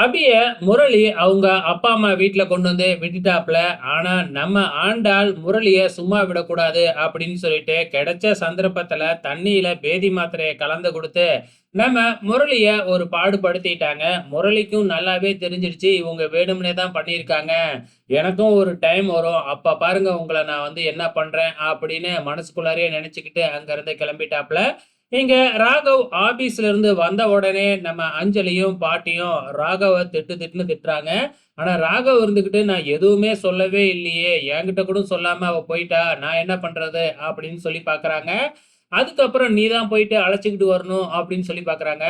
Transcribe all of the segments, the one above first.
அபிய முரளி அவங்க அப்பா அம்மா வீட்டில் கொண்டு வந்து விட்டுட்டாப்ல. ஆனா, நம்ம ஆண்டாள் முரளியை சும்மா விடக்கூடாது அப்படின்னு சொல்லிட்டு, கிடைச்ச சந்தர்ப்பத்தில் தண்ணியில் பேதி மாத்திரையை கலந்து கொடுத்து நம்ம முரளிய ஒரு பாடுபடுத்திட்டாங்க முரளிக்கும் நல்லாவே தெரிஞ்சிருச்சு, இவங்க வேணும்னே தான் பண்ணியிருக்காங்க. எனக்கும் ஒரு டைம் வரும். அப்ப பாருங்க உங்களை நான் வந்து என்ன பண்றேன் அப்படின்னு மனசுக்குள்ளாரியே நினச்சிக்கிட்டு அங்கேருந்து கிளம்பிட்டாப்புல இங்க ராகவ் ஆபீஸ்ல இருந்து வந்த உடனே நம்ம அஞ்சலியும், பாட்டியும் ராகவ திட்டு திட்டுன்னு திட்டுறாங்க. ஆனா ராகவ் இருந்துகிட்டு, "நான் எதுவுமே சொல்லவே இல்லையே! என்கிட்ட கூட சொல்லாம அவ போயிட்டா! நான் என்ன பண்றது?" அப்படின்னு சொல்லி பாக்குறாங்க. அதுக்கப்புறம் "நீ தான் போயிட்டு அழைச்சிக்கிட்டு வரணும்" அப்படின்னு சொல்லி பாக்குறாங்க.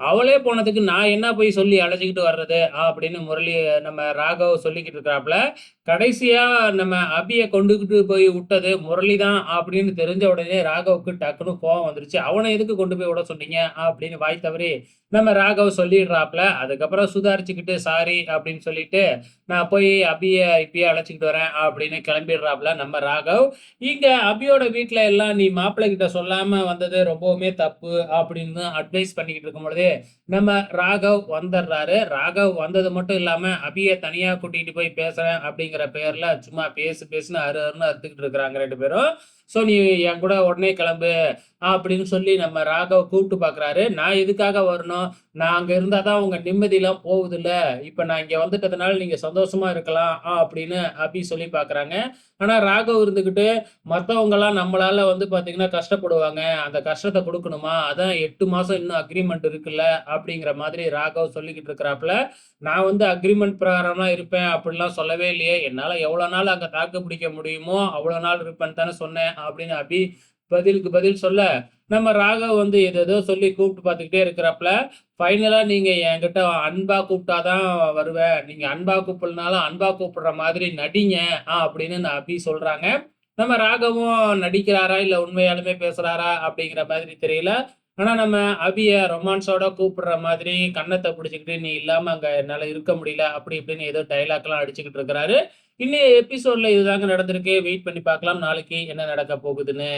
அவளே போனதுக்கு நான் என்ன போய் சொல்லி அழைச்சிக்கிட்டு வர்றது? அப்படின்னு முரளி நம்ம ராகவ் சொல்லிக்கிட்டு இருக்கிறாப்ல. கடைசியா நம்ம அபியை கொண்டுகிட்டு போய் விட்டது முரளி தான் அப்படின்னு தெரிஞ்ச உடனே ராகவுக்கு டக்குனு கோவம் வந்துருச்சு. அவனை எதுக்கு கொண்டு போய் விட சொன்னீங்க?" அப்படின்னு வாய் தவறி நம்ம ராகவ் சொல்லிடுறாப்ல. அதுக்கப்புறம் சுதாரிச்சுக்கிட்டு, "சாரி" அப்படின்னு சொல்லிட்டு, "நான் போய் அபியை இப்பயே அழைச்சிக்கிட்டு வரேன்" அப்படின்னு கிளம்பிடுறாப்புல நம்ம ராகவ். இங்க அபியோட வீட்டில் எல்லாம், "நீ மாப்பிள்ளை கிட்ட சொல்லாம வந்தது ரொம்பவுமே தப்பு" அப்படின்னு அட்வைஸ் பண்ணிக்கிட்டு இருக்கும் பொழுது, நம்ம ராகவ் வந்துடுறாரு. ராகவ் வந்தது மட்டும் இல்லாம, அபிய தனியா கூட்டிட்டு போய் பேசுறேன் அப்படிங்கிற பேரில் சும்மா பேசு பேசுன்னு அரு அருன்னு அறுத்துக்கிட்டு இருக்கிறாங்க ரெண்டு பேரும். "ஸோ நீ என் கூட உடனே கிளம்பு அப்படின்னு சொல்லி நம்ம ராகவ் கூப்பிட்டு பாக்குறாரு. "நான் எதுக்காக வரணும்? நான் அங்க இருந்தால் தான் உங்கள் நிம்மதியெலாம் போகுதுல்ல. இப்ப நான் இங்க வந்துட்டதுனால நீங்க சந்தோஷமா இருக்கலாம்" அப்படின்னு அபி சொல்லி பாக்குறாங்க. ஆனா ராகவ் இருந்துகிட்டு, மற்றவங்களாம் நம்மளால வந்து பாத்தீங்கன்னா கஷ்டப்படுவாங்க. அந்த கஷ்டத்தை கொடுக்கணுமா அதான் எட்டு மாசம் இன்னும் அக்ரிமெண்ட் இருக்குல்ல" அப்படிங்கிற மாதிரி ராகவ் சொல்லிக்கிட்டு இருக்கிறாப்புல "நான் வந்து அக்ரிமெண்ட் பிரகாரம்லாம் இருப்பேன் அப்படிலாம் சொல்லவே இல்லையே. என்னால எவ்வளோ நாள் அங்க தாக்கு பிடிக்க முடியுமோ, அவ்வளோ நாள் இருப்பேன்னு தானே சொன்னேன்" அப்படின்னு அபி பதிலுக்கு பதில் சொல்ல, நம்ம ராகவ் வந்து எதோ சொல்லி கூப்பிட்டு பாத்துக்கிட்டே இருக்கிறாப்ல. ஃபைனலா "நீங்க என்கிட்ட அன்பா கூப்பிட்டாதான் வருவேன். நீங்க அன்பா கூப்பிடலனாலும் அன்பா கூப்பிடுற மாதிரி நடிங்க" அப்படின்னு அபி சொல்றாங்க. நம்ம ராகவும் நடிக்கிறாரா? இல்ல உண்மையாலுமே பேசுறாரா? அப்படிங்கிற மாதிரி தெரியல. ஆனா நம்ம அபிய ரொமான்ஸோட கூப்பிடுற மாதிரி கன்னத்தை பிடிச்சிக்கிட்டு "நீ இல்லாம அங்க என்னால இருக்க முடியல" அப்படி இப்படின்னு ஏதோ டயலாக்லாம் அடிச்சுக்கிட்டு இருக்கிறாரு. இன்னும் எபிசோட்ல இதுதாங்க நடந்திருக்கு. வெயிட் பண்ணி பார்க்கலாம் நாளைக்கு என்ன நடக்க போகுதுன்னு.